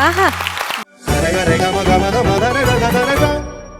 ആഹാ.